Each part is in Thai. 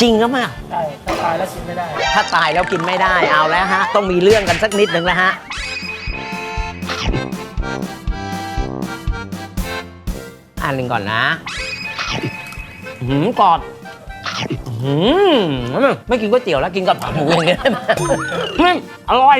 จริงหรือเปล่าใช่ถ้าตายแล้วกินไม่ได้ ถ้าตายแล้วกินไม่ได้เอาแล้วฮะ ต้องมีเรื่องกันสักนิดหนึ่งแล้วฮะ อันหนึ่งก่อนนะ หืมกอด หืมไม่กินก๋วยเตี๋ยวแล้วกินกับหมูอย่างเงี้ย อืมอร่อย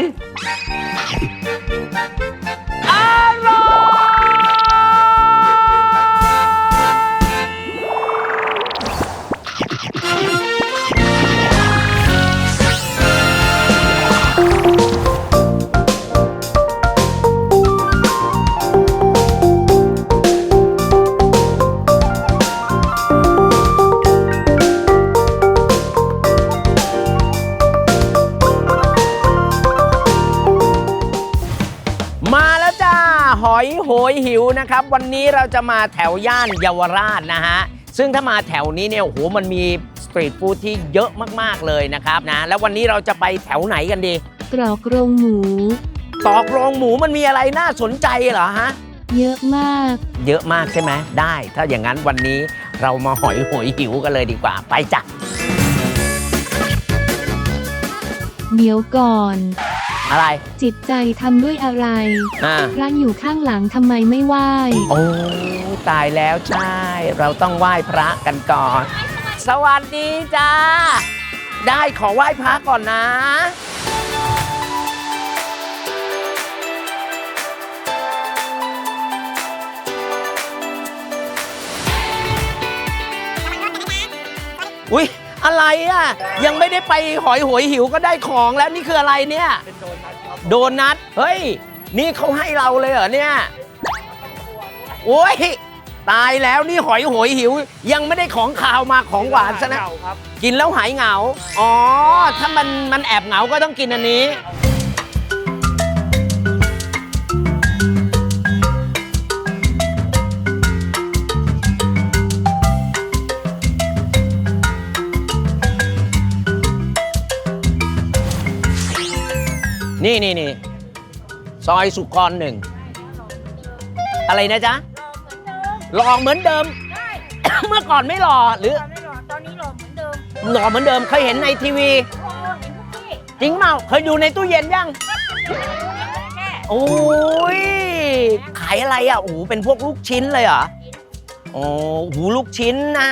วนะครับวันนี้เราจะมาแถวย่านเยาวราชนะฮะ ซึ่งถ้ามาแถวนี้เนี่ยโอ้โหมันมีสตรีทฟู้ดที่เยอะมากๆเลยนะครับนะ แล้ววันนี้เราจะไปแถวไหนกันดี ตรอกโรงหมู ตอกโรงหมูมันมีอะไรน่าสนใจเหรอฮะ เยอะมาก เยอะมากใช่ไหมได้ ถ้าอย่างนั้นวันนี้เรามาหอยโหยหิวกันเลยดีกว่า ไปจ้ะ เดี๋ยวก่อน อะไร จิตใจทำด้วยอะไรอ่า พระอยู่ข้างหลังทำไมไม่ไหว้ โอ้ตายแล้วใช่ เราต้องไหว้พระกันก่อน สวัสดีจ้า ได้ขอไหว้พระก่อนนะ อุ๊ย อะไรอะ ยังไม่ได้ไปหอยหวยหิวก็ได้ของแล้วนี่คืออะไรเนี่ย เป็นโดนัทครับโดนัทเฮ้ย นี่เขาให้เราเลยเหรอเนี่ยโอ้ยตายแล้วนี่หอยโหยหิว ยังไม่ได้ของข่าวมาของหวานซะนะ เก่าครับ กินแล้วหายเหงา อ๋อ ถ้ามันมันแอบเหงาก็ต้องกินอันนี้ นี่นี่นี่ซอยสุกรหนึ่ง อะไรนะจ๊ะหล่อเหมือนเดิม เมื่อก่อนไม่หล่อหรือตอนไม่หล่อตอนนี้หล่อเหมือนเดิมหล่อเหมือนเดิมเคยเห็นในทีวีโอ้เห็นทุกที่จริงเปล่าเคยดูในตู้เย็นยังแค่โอ้ยขายอะไรอะโอ้โหเป็นพวกลูกชิ้นเลยเหรอโอ้โหลูกชิ้นนะ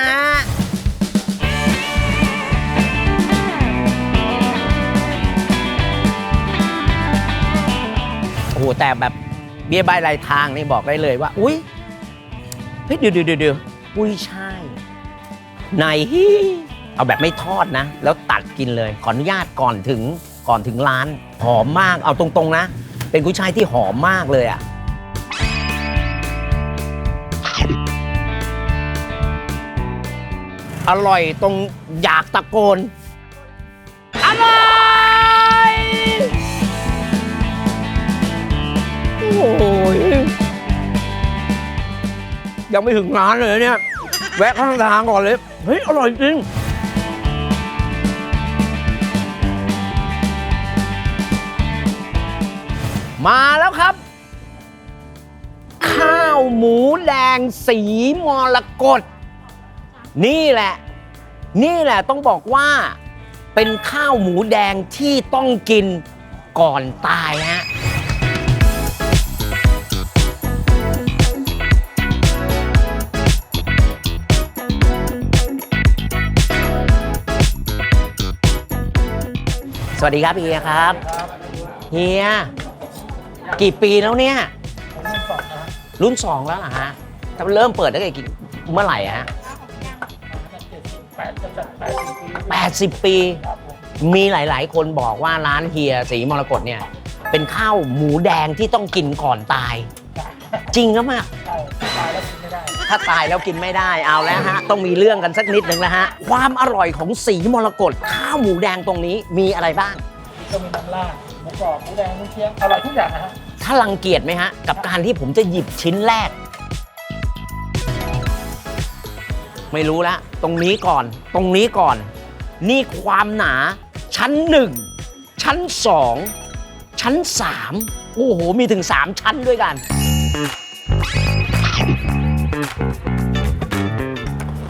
อ้โหแต่แบบเบี้ยใบายรายทางนี่บอกได้เลยว่า อุ้ยเฮ้ยเดี๋ยวเดี๋ยวเดี๋ยวเดี๋ยวกุ้ยช่ายในฮีเอาแบบไม่ทอดนะ แล้วตัดกินเลย ขออนุญาตก่อนถึงก่อนถึงร้าน หอมมากเอาตรงๆนะ เป็นกุ้ยช่ายที่หอมมากเลยอะอร่อยตรงอยากตะโกน โอ้ยยังไม่ถึงร้านเลยเนี่ย แวะข้างทางก่อนเลย เฮ้ย อร่อยจริงมาแล้วครับ ข้าวหมูแดงสีมรกตนี่แหละ นี่แหละต้องบอกว่า เป็นข้าวหมูแดงที่ต้องกินก่อนตายฮะ สวัสดีครับเฮียครับเฮียกี่ปีแล้วเนี่ยผมเล่นสองนะรุ่นสองแล้วเหรอฮะถ้าเริ่มเปิดตั้งแต่กี่เมื่อไหร่อะฮะเจ็ดสิบแปดจะจัดแปดสิบปี80ปีครับผมมีหลาย ๆ คนบอกว่าร้านเฮียสีมรกตเนี่ย เป็นข้าวหมูแดงที่ต้องกินก่อนตาย จริงก็มากใช่ตา ถ้าตายแล้วกินไม่ได้เอาแล้วฮะ ต้องมีเรื่องกันสักนิดหนึ่งแล้วฮะ ความอร่อยของสีมรกตข้าวหมูแดงตรงนี้มีอะไรบ้าง ก็มีน้ำราดหมูกรอบหมูแดงหมูเคี้ยวอร่อยทุกอย่างนะฮะถ้ารังเกียจไหมฮะ กับการที่ผมจะหยิบชิ้นแรก ไม่รู้ละ ตรงนี้ก่อน ตรงนี้ก่อน นี่ความหนาชั้นหนึ่งชั้นสองชั้นสามโอ้โห มีถึง3ชั้นด้วยกัน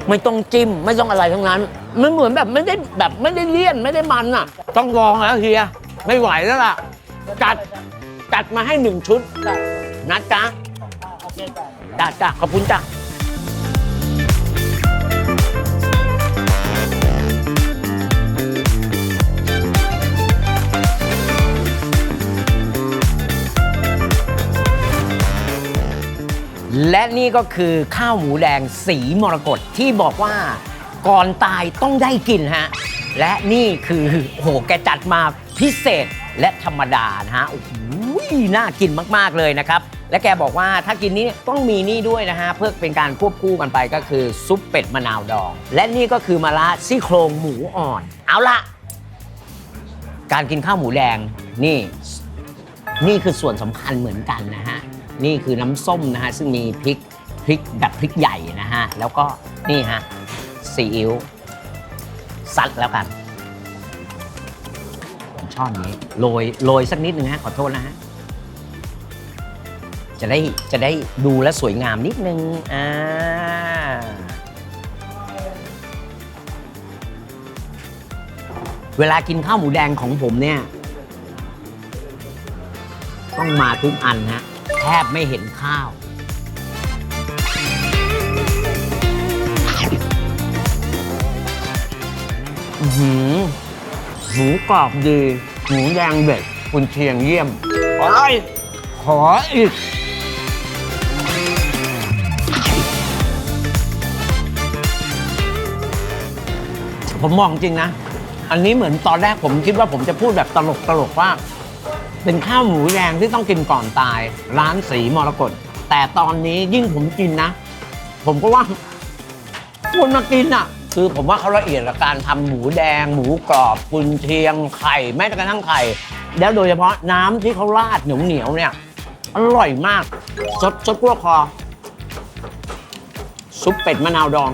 ไม่ต้องจิ้มไม่ต้องอะไรทั้งนั้น มันเหมือนแบบไม่ได้แบบไม่ได้เลี่ยนไม่ได้มันอะ ต้องลองแล้วเฮียไม่ไหวแล้วล่ะ จัดจัดมาให้หนึ่งชุดได้นะจ๊ะโอเคจ้ะจ้าจ้าขอบคุณจ้า นี่ก็คือข้าวหมูแดงสีมรกตที่บอกว่าก่อนตายต้องได้กินฮะ และนี่คือโอ้โหแกจัดมาพิเศษและธรรมดานะฮะโอ้โหน่ากินมากๆเลยนะครับ และแกบอกว่าถ้ากินนี้ต้องมีนี่ด้วยนะฮะ เพื่อเป็นการควบคู่กันไปก็คือซุปเป็ดมะนาวดอง และนี่ก็คือมะระซี่โครงหมูอ่อน เอาละการกินข้าวหมูแดงนี่ นี่คือส่วนสำคัญเหมือนกันนะฮะ นี่คือน้ำส้มนะฮะซึ่งมีพริกพริกแบบพริกใหญ่นะฮะแล้วก็นี่ฮะซีอิ๊วซัดแล้วกันผมชอบนี้โรยโรยสักนิดนึงฮะขอโทษนะฮะจะได้จะได้ดูแลวสวยงามนิดนึงอ่าเวลากินข้าวหมูแดงของผมเนี่ย ต้องมาทุกอันฮะ แทบไม่เห็นข้าวอื้อหือหมูกรอบดี หมูแดงเบ็ดคุณเชียงเยี่ยม อร่อย ขออีก ผมมองจริงนะ อันนี้เหมือนตอนแรกผมคิดว่าผมจะพูดแบบตลกตลกๆว่า เป็นข้าวหมูแดงที่ต้องกินก่อนตาย ร้านสีมรกตแต่ตอนนี้ยิ่งผมกินนะ ผมก็ว่าควรมากินอะ คือผมว่าเขาละเอียดกับการทำหมูแดง หมูกรอบกุนเชียงไข่แม้แต่กระทั่งไข่ แล้วโดยเฉพาะน้ำที่เขาราดเหนียวเหนียวเนี่ย อร่อยมากสดสดกัวคอ ซุปเป็ดมะนาวดอง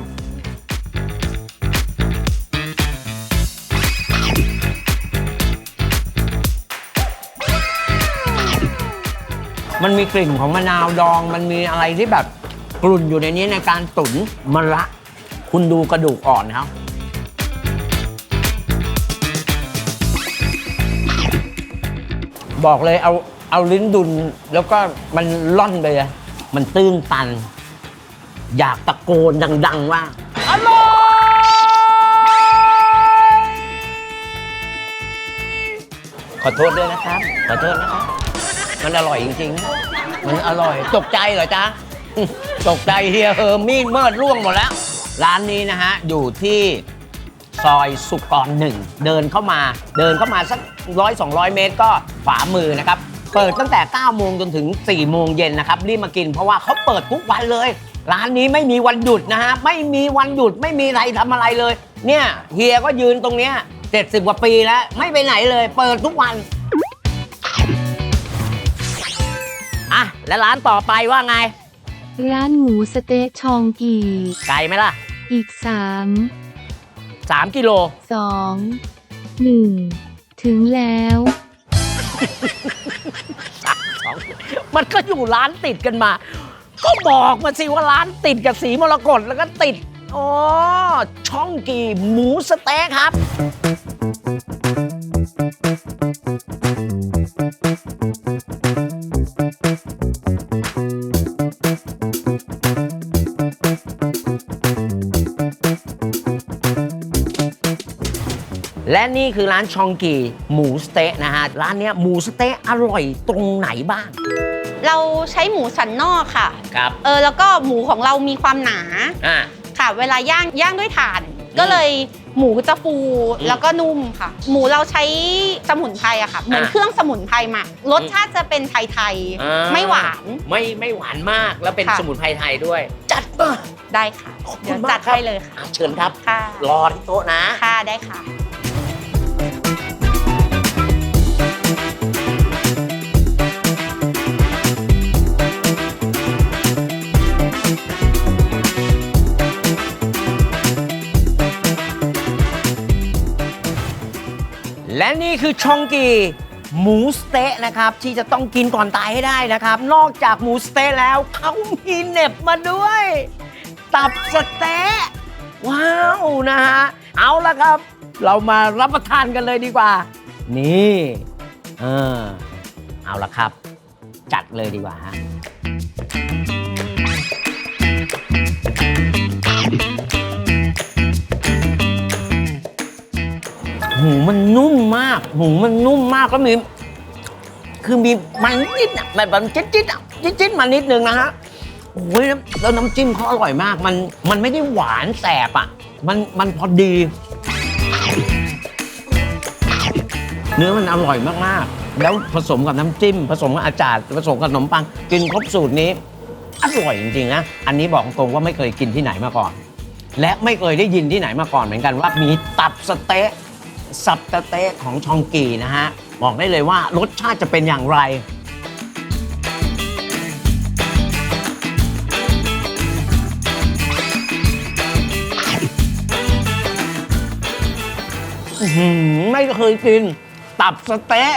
มันมีกลิ่นของมะนาวดอง มันมีอะไรที่แบบกลุ่นอยู่ในนี้ในการตุ๋นมะระคุณดูกระดูกอ่อนครับ บอกเลยเอาเอาลิ้นดุนแล้วก็มันล่อนไปเลยมันตื้นตัน อยากตะโกนดัง ๆ ว่าอร่อยขอโทษด้วยนะครับ ขอโทษนะครับ มันอร่อยจริงๆ มันอร่อยตกใจเหรอจ๊ะ ตกใจเฮียเฮอมีดเมิดร่วงหมดแล้ว ร้านนี้นะฮะ อยู่ที่ซอยสุกรหนึ่งเดินเข้ามาเดินเข้ามาสักร้อยสองร้อยเมตรก็ขวามือนะครับ เปิดตั้งแต่9โมงจนถึง4โมงเย็นนะครับ รีบมากินเพราะว่าเขาเปิดทุกวันเลย ร้านนี้ไม่มีวันหยุดนะฮะ ไม่มีวันหยุดไม่มีอะไรทำอะไรเลย เนี่ยเฮียก็ยืนตรงเนี้ย70 กว่าปีแล้ว ไม่ไปไหนเลย เปิดทุกวัน อะและร้านต่อไปว่าไง ร้านหมูสเต๊ะชองกีไกลไหมล่ะ อีกสาม3กิโลสองหนึ่งถึงแล้ว สองมันก็อยู่ร้านติดกันมา ก็บอกมาสิว่าร้านติดกับสีมรกตแล้วก็ติดอ๋อช่องกีหมูสเต๊ะครับ และนี่คือร้านชองกีหมูสเต๊ะนะฮะ ร้านเนี้ยหมูสเต๊ะอร่อยตรงไหนบ้าง เราใช้หมูสันนอกค่ะ ครับ เออแล้วก็หมูของเรามีความหนาอ่า ค่ะ เวลาย่างย่างด้วยถ่าน ก็เลยหมูจะฟูอืมแล้วก็นุ่มค่ะ หมูเราใช้สมุนไพรอะค่ะ เหมือนอะเครื่องสมุนไพรหมักรสชาติจะเป็นไทยอ่า ๆไม่หวานไม่ไม่หวานมากแล้วเป็นค่ะสมุนไพรไทยด้วย จัดมา ได้ค่ะ ขอบคุเดี๋ยณวมากจัดครับ ให้เลยค่ะ อะเชิญครับ ค่ะรอที่โต๊ะนะ ค่ะได้ค่ะ และนี่คือชองกีหมูสเต๊ะนะครับ ที่จะต้องกินก่อนตายให้ได้นะครับ นอกจากหมูสเต๊ะแล้วเขามีเหน็บมาด้วย ตับสเต๊ะว้าวนะฮะเอาละครับ เรามารับประทานกันเลยดีกว่า นี่เออเอาละครับ จัดเลยดีกว่าฮะ หูมันนุ่มมากหูมันนุ่มมากแล้วมีคือมีมันนิดอะแบบแบบจิ๊ดจิ๊ดอะจิ๊ดจิ๊ดมานิดนึงนะฮะโอ้ยแล้วน้ำจิ้มเขาอร่อยมาก มันมันไม่ได้หวานแสบอะ มันมันพอดี เนื้อมันอร่อยมากๆ แล้วผสมกับน้ำจิ้ม ผสมกับอาจารย์ผสมกับขนมปัง กินครบสูตรนี้ อร่อยจริงๆนะ อันนี้บอกตรงว่าไม่เคยกินที่ไหนมาก่อน และไม่เคยได้ยินที่ไหนมาก่อนเหมือนกันว่ามีตับสเต๊ะ สับสะเต๊ะของชองกีนะฮะ บอกได้เลยว่ารสชาติจะเป็นอย่างไร อื้อหือไม่เคยกิน ตับสะเต๊ะ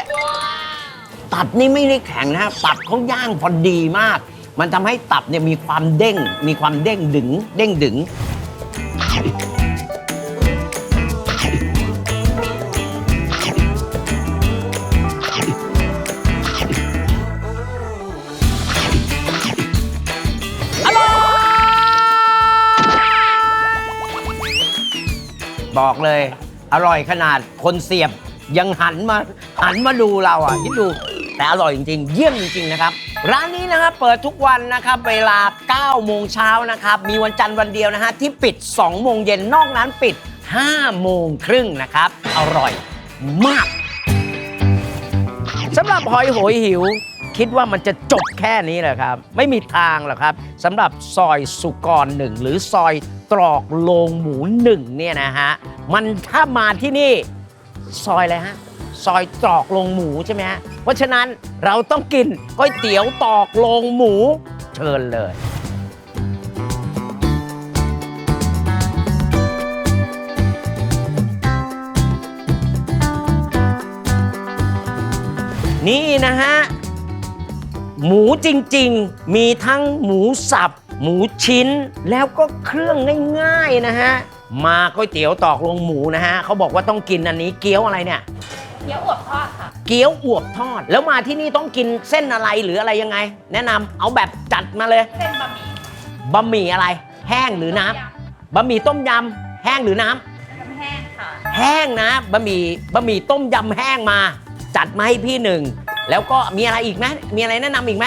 ตับนี่ไม่ได้แข็งนะตับเขาย่างพอดีมาก มันทำให้ตับเนี่ยมีความเด้ง มีความเด้งดึง เด้งดึง บอกเลย อร่อยขนาดคนเสียบยังหันมาหันมาดูเราอะคิดดูแต่อร่อยจริงๆ เยี่ยมจริงๆนะครับ ร้านนี้นะครับเปิดทุกวันนะครับ เวลา 9 โมงเช้านะครับ มีวันจันทร์วันเดียวนะฮะที่ปิด 2 โมงเย็นนอกนั้นปิด 5 โมงครึ่งนะครับ อร่อยมากสำหรับหอยโหยหิว คิดว่ามันจะจบแค่นี้แหละครับ ไม่มีทางหรอกครับสำหรับซอยสุกรหนึ่งหรือซอยตรอกโลงหมูหนึ่งเนี่ยนะฮะมันถ้ามาที่นี่ซอยอะไรฮะซอยตรอกโลงหมูใช่ไหมฮะเพราะฉะนั้นเราต้องกินก๋วยเตี๋ยวตอกโลงหมูเชิญเลยนี่นะฮะ หมูจริงๆ มีทั้งหมูสับ หมูชิ้น แล้วก็เครื่องง่ายๆนะฮะ มาก๋วยเตี๋ยวตอกลงหมูนะฮะเขาบอกว่าต้องกินอันนี้เกี๊ยวอะไรเนี่ย เกี๊ยวอวบทอดค่ะ เกี๊ยวอวบทอด แล้วมาที่นี่ต้องกินเส้นอะไรหรืออะไรยังไง แนะนำเอาแบบจัดมาเลย เส้นบะหมี่บะหมี่อะไร แห้งหรือน้ำบะหมี่ต้มยำแห้งหรือน้ำ น้ำแห้งค่ะ แห้งนะบะหมี่บะหมี่ต้มยำแห้งมา จัดมาให้พี่หนึ่ง แล้วก็มีอะไรอีกไหมมีอะไรแนะนำอีกไหม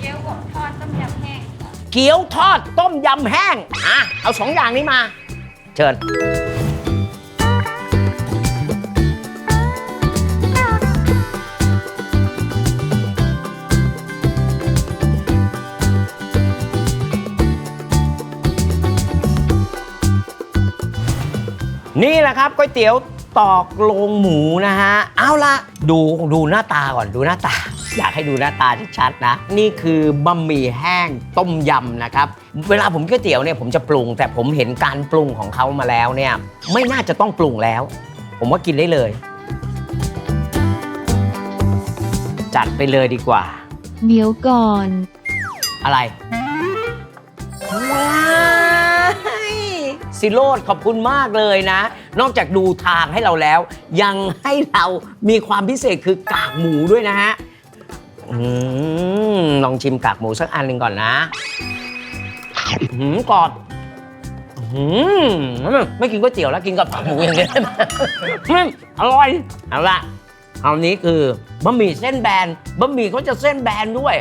เกี๊ยวอวบทอดต้มยำแห้งค่ะเกี๊ยวทอดต้มยำแห้งอะเอาสองอย่างนี้มา เชิญ นี่แหละครับก๋วยเตี๋ยว ตอกโลงหมูนะฮะ เอาละดูดูหน้าตาก่อนดูหน้าตา อยากให้ดูหน้าตาชัดๆนะ นี่คือบะหมี่แห้งต้มยำนะครับ เวลาผมก๋วยเตี๋ยวเนี่ยผมจะปรุง แต่ผมเห็นการปรุงของเขามาแล้วเนี่ย ไม่น่าจะต้องปรุงแล้ว ผมว่ากินได้เลย จัดไปเลยดีกว่า เดี๋ยวก่อน อะไรว้าย สิโรดขอบคุณมากเลยนะ นอกจากดูทางให้เราแล้ว ยังให้เรามีความพิเศษคือกากหมูด้วยนะฮะอมลองชิมกากหมูสักอันหนึ่งก่อนนะหืมกรอบหืมไม่กินก๋วยเตี๋ยวแล้วกินกับกากหมูอย่างเดียวอืมอร่อยเอาละเอานี้คือบะหมี่เส้นแบนบะหมี่เขาจะเส้นแบนด้วย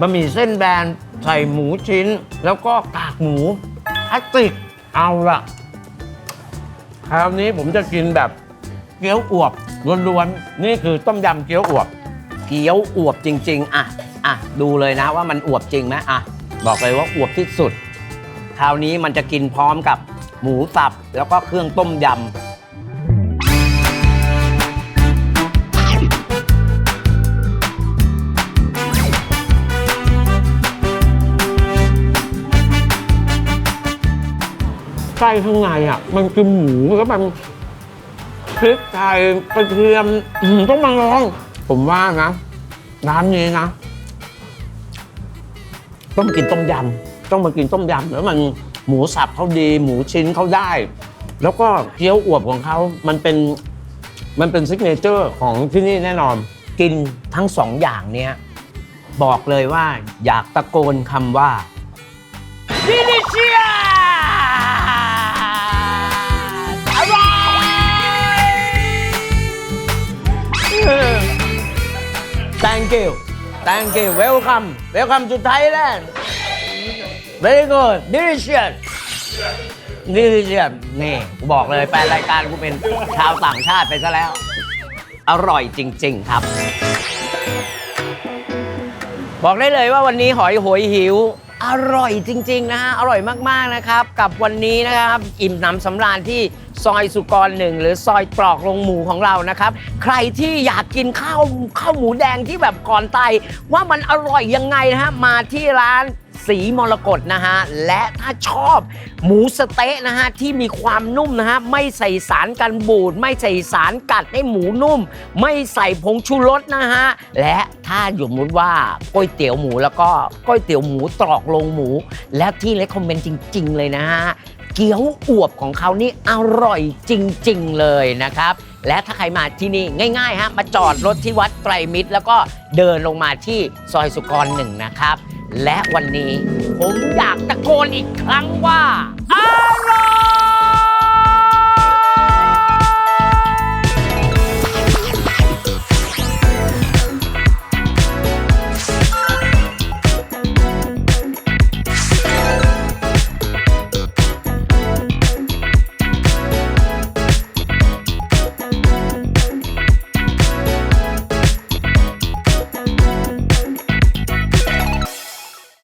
บะหมี่เส้นแบน ใส่หมูชิ้น แล้วก็กากหมูพลาสติกเอาละคราวนี้ผมจะกินแบบเกี๊ยวอวบล้วนๆ นี่คือต้มยำเกี๊ยวอวบ เกี๊ยวอวบจริง ๆ อะ อะ ดูเลยนะว่ามันอวบจริงไหมอะ บอกเลยว่าอวบที่สุด คราวนี้มันจะกินพร้อมกับหมูสับแล้วก็เครื่องต้มยำ ส้ข้างในอะ มันคือหมูแล้วมันพริกไทยกระเทียมต้องมาลอง ผมว่านะร้านนี้นะต้องกินต้มยำต้องมากินต้มยำแล้วมันหมูสับเขาดี หมูชิ้นเขาได้ แล้วก็เกี๊ยวอวบของเขามันเป็นมันเป็นซิกเนเจอร์ของที่นี่แน่นอน กินทั้งสองอย่างเนี้ยบอกเลยว่าอยากตะโกนคำว่า Delicious you Thank you Welcome Welcome to Thailand Very good Delicious Delicious นี่กูบอกเลยแฟนรายการกูเป็นชาวต่างชาติไปซะแล้ว อร่อยจริง ๆ ครับ บอกได้เลยว่าวันนี้หอยโหยหิว อร่อยจริง ๆ นะฮะ อร่อยมาก ๆ นะครับ กับวันนี้นะครับ อิ่มหนำสำราญที่ ซอยสุกรหนึ่งหรือซอยตรอกลงหมูของเรานะครับ ใครที่อยากกินข้าวข้าวหมูแดงที่แบบก่อนตว่ามันอร่อยยังไงนะฮะมาที่ร้านสีมรกตนะฮะ และถ้าชอบหมูสเต๊ะนะฮะ ที่มีความนุ่มนะฮะ ไม่ใส่สารกันบูด ไม่ใส่สารกัดให้หมูนุ่ม ไม่ใส่ผงชูรสนะฮะ และถ้าสมมติว่าก๋วยเตี๋ยวหมูแล้วก็ก๋วยเตี๋ยวหมูตรอกลงหมู และที่เลคคอมเมนต์จริง ๆ เลยนะฮะ เกี๊ยวอวบของเขานี่อร่อยจริง ๆ เลยนะครับ และถ้าใครมาที่นี่ง่ายๆฮะมาจอดรถที่วัดไตรมิตร แล้วก็เดินลงมาที่ซอยสุกรหนึ่งนะครับ และวันนี้ผมอยากตะโกนอีกครั้งว่าอร่อย